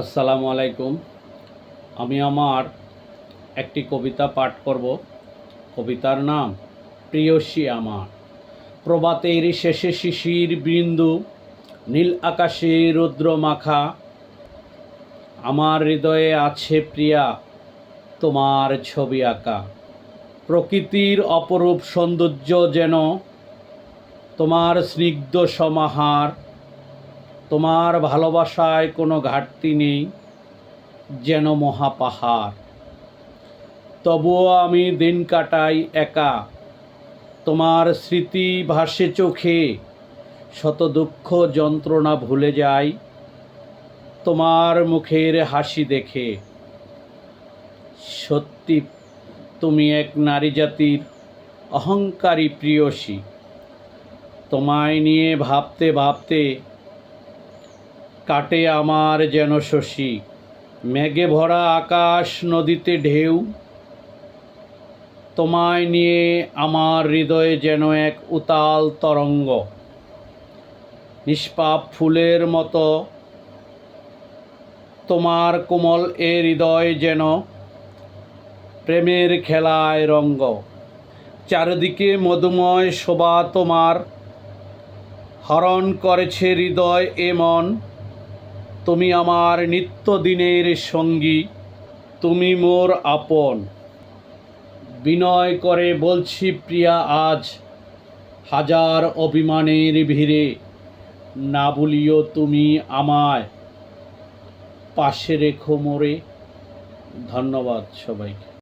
আসসালামু আলাইকুম। আমি আমার একটি কবিতা পাঠ করব। কবিতার নাম প্রিয়সী আমার। প্রবাতের শেষে শিশির বিন্দু, নীল আকাশে রুদ্র মাখা। আমার হৃদয়ে আছে প্রিয়া, তোমার ছবি আঁকা। প্রকৃতির অপরূপ সৌন্দর্য যেন তোমার স্নিগ্ধ সমাহার তোমার ভালোবাসায় কোনো ঘাটতি নেই, যেন মহাপাহাড়। তবুও আমি দিন কাটাই একা, তোমার স্মৃতি ভাসে চোখে, শত দুঃখ যন্ত্রণা ভুলে যাই, তোমার মুখের হাসি দেখে। সত্যি, তুমি এক নারী জাতির অহংকারী প্রিয়সী। তোমায় নিয়ে ভাবতে ভাবতে কাটে আমার যেন শশী। মেঘে ভরা আকাশ নদীতে ঢেউ। তোমায় নিয়ে আমার হৃদয়ে যেন এক উতাল তরঙ্গ। নিষ্পাপ ফুলের মতো তোমার কোমল এ হৃদয় যেন প্রেমের খেলায় রঙ্গ। চারিদিকে মধুময় শোভা তোমার। হরণ করেছে হৃদয় এ মন। তুমি আমার নিত্যদিনের সঙ্গী, তুমি মোর আপন। বিনয় করে বলছি, প্রিয়া, আজ হাজার অভিমানের ভিড়ে না বলিও তুমি আমায়। পাশে রেখো মোরে। ধন্যবাদ সবাইকে।